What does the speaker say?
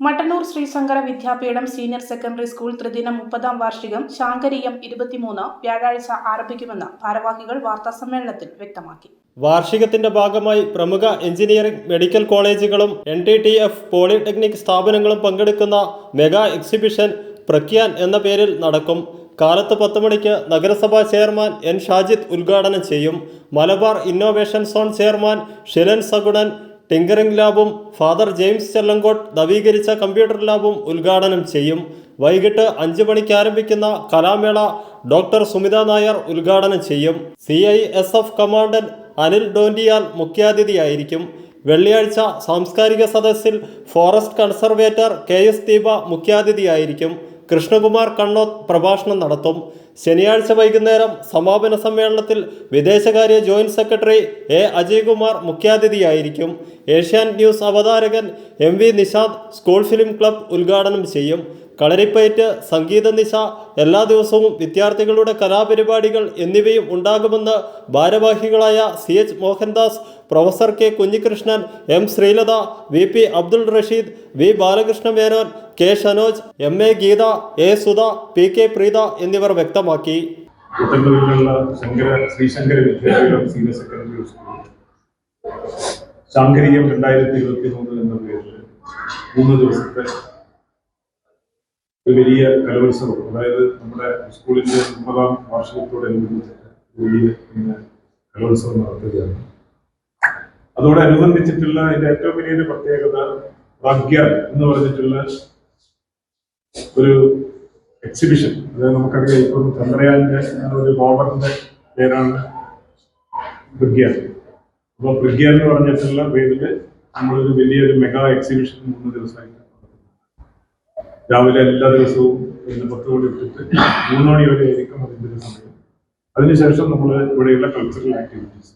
Mattannur Sreesankara Vidyapeetham senior secondary school ത്രിദിന മുപ്പതാം വാർഷികം ശാങ്കരീയം ഇരുപത്തിമൂന്ന് വ്യാഴാഴ്ച ആരംഭിക്കുമെന്ന് ഭാരവാഹികൾ വാർത്താ സമ്മേളനത്തിൽ വ്യക്തമാക്കി. വാർഷികത്തിന്റെ ഭാഗമായി പ്രമുഖ എഞ്ചിനീയറിംഗ് മെഡിക്കൽ കോളേജുകളും N T T F polytechnic സ്ഥാപനങ്ങളും പങ്കെടുക്കുന്ന മെഗാ എക്സിബിഷൻ പ്രഖ്യാൻ എന്ന പേരിൽ നടക്കും. കാലത്ത് പത്ത് മണിക്ക് നഗരസഭാ ചെയർമാൻ എൻ ഷാജിദ് ഉദ്ഘാടനം ചെയ്യും. Malabar innovation zone chairman Shilan Sagunan tinkering ലാബും father James Chellankottu നവീകരിച്ച കമ്പ്യൂട്ടർ ലാബും ഉദ്ഘാടനം ചെയ്യും. വൈകിട്ട് അഞ്ച് മണിക്ക് ആരംഭിക്കുന്ന കലാമേള ഡോക്ടർ സുമിത നായർ ഉദ്ഘാടനം ചെയ്യും. C I S F commandant Anil Dondiyal മുഖ്യാതിഥിയായിരിക്കും. വെള്ളിയാഴ്ച സാംസ്കാരിക സദസ്സിൽ forest conservator K S Deepa മുഖ്യാതിഥിയായിരിക്കും. Krishnakumar Kannoth പ്രഭാഷണം നടത്തും. ശനിയാഴ്ച വൈകുന്നേരം സമാപന സമ്മേളനത്തിൽ വിദേശകാര്യ ജോയിന്റ് സെക്രട്ടറി എ. അജയ്കുമാർ മുഖ്യാതിഥിയായിരിക്കും. ഏഷ്യാൻ ന്യൂസ് അവതാരകൻ M. V. Nishad school film club ഉദ്ഘാടനം ചെയ്യും. കളരിപ്പയറ്റ് സംഗീത നിശ എല്ലാ ദിവസവും വിദ്യാർത്ഥികളുടെ കലാപരിപാടികൾ എന്നിവയും ഉണ്ടാകുമെന്ന് ഭാരവാഹികളായ C H Mohandas professor K Kunhikrishnan M Sreelatha V P Abdul Rasheed V Balakrishna Menon K Shanoj M A Geetha A Sudha P K Preetha എന്നിവർ വ്യക്തമാക്കി. ശങ്കര ശ്രീശങ്കര സീനിയർ ശാങ്കരീയം രണ്ടായിരത്തി ഇരുപത്തി മൂന്ന് എന്ന പേരിൽ മൂന്ന് ദിവസത്തെ ഒരു വലിയ കലോത്സവം അതായത് നമ്മുടെ സ്കൂളിന്റെ മുപ്പതാം വാർഷികത്തോടനുബന്ധിച്ച് വലിയ കലോത്സവം നടത്തുകയാണ് അതോടനുബന്ധിച്ചിട്ടുള്ള അതിന്റെ ഏറ്റവും വലിയൊരു പ്രത്യേകത പ്രഗ്യാൻ എന്ന് പറഞ്ഞിട്ടുള്ള ഒരു എക്സിബിഷൻ അതായത് നമുക്കറിയാം ഇപ്പം ചന്ദ്രയാലിന്റെ ഒരു റോവറിന്റെ പേരാണ് പ്രഗ്യാൻ അപ്പോൾ പ്രഗ്യാൻ എന്ന് പറഞ്ഞിട്ടുള്ള പേരിൽ നമ്മളൊരു വലിയൊരു മെഗാ എക്സിബിഷൻ മൂന്ന് ദിവസമായിട്ട്. രാവിലെ എല്ലാ ദിവസവും പിന്നെ പത്ത് മണി തൊട്ടിട്ട് മൂന്ന് മണി വരെ ആയിരിക്കും അതിന്റെ ഒരു സമയം. അതിനുശേഷം നമ്മൾ ഇവിടെയുള്ള കൾച്ചറൽ ആക്ടിവിറ്റീസ്